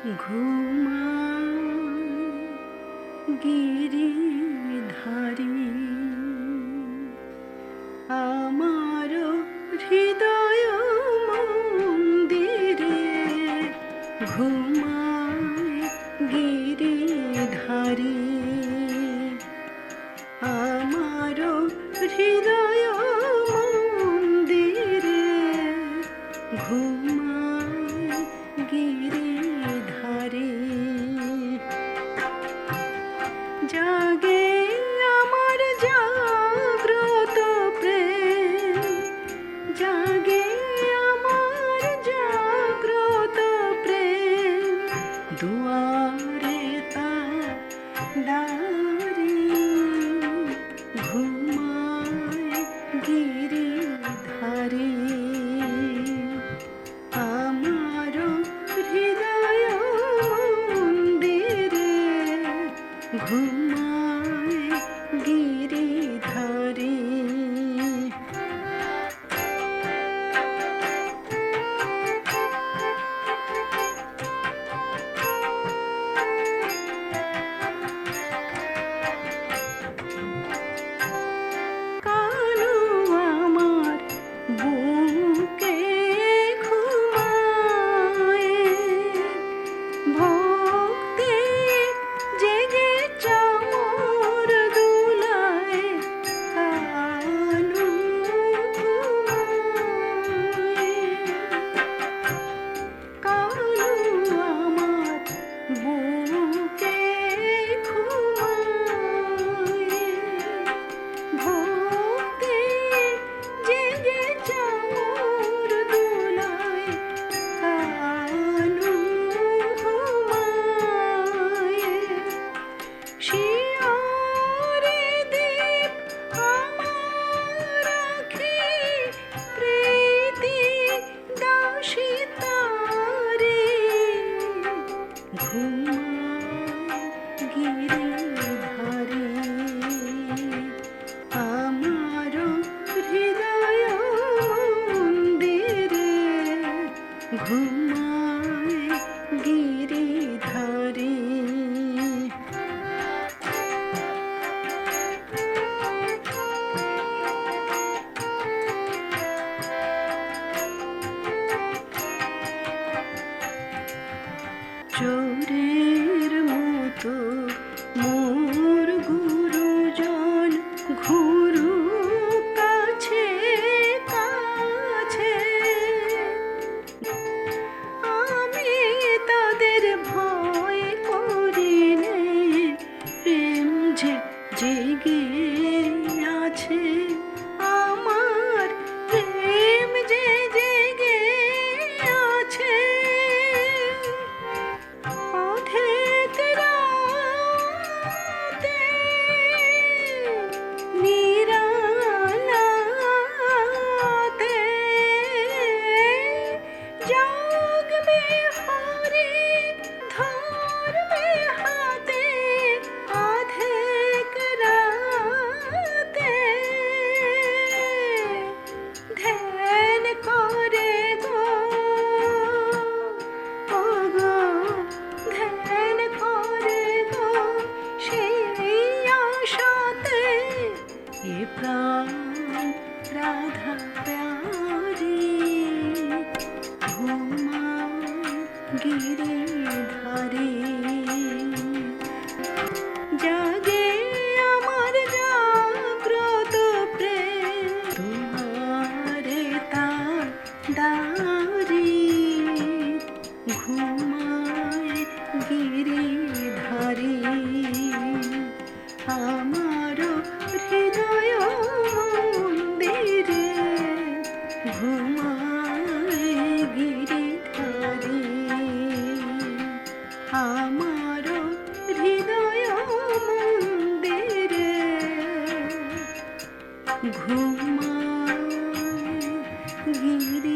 ঘুমায় গিরিধারী। আমার হৃদয় মন্দিরে ঘুমায় গিরিধারী। আমার হৃদয় মন্দিরে ঘুমায় গিরিধারী। জাগে আমার জাগ্রত প্রেম। জাগে আমার জাগ্রত প্রেম। দুয়ারে गिरिधरी। চোরের মতো মোর গুরুজন ঘুরু কাছে কাছে। আমি তাদের ভয় করি প্রেম যে জেগে আছে। राधा प्रारी हुमा गिरि ঘুমায় গিরিধারী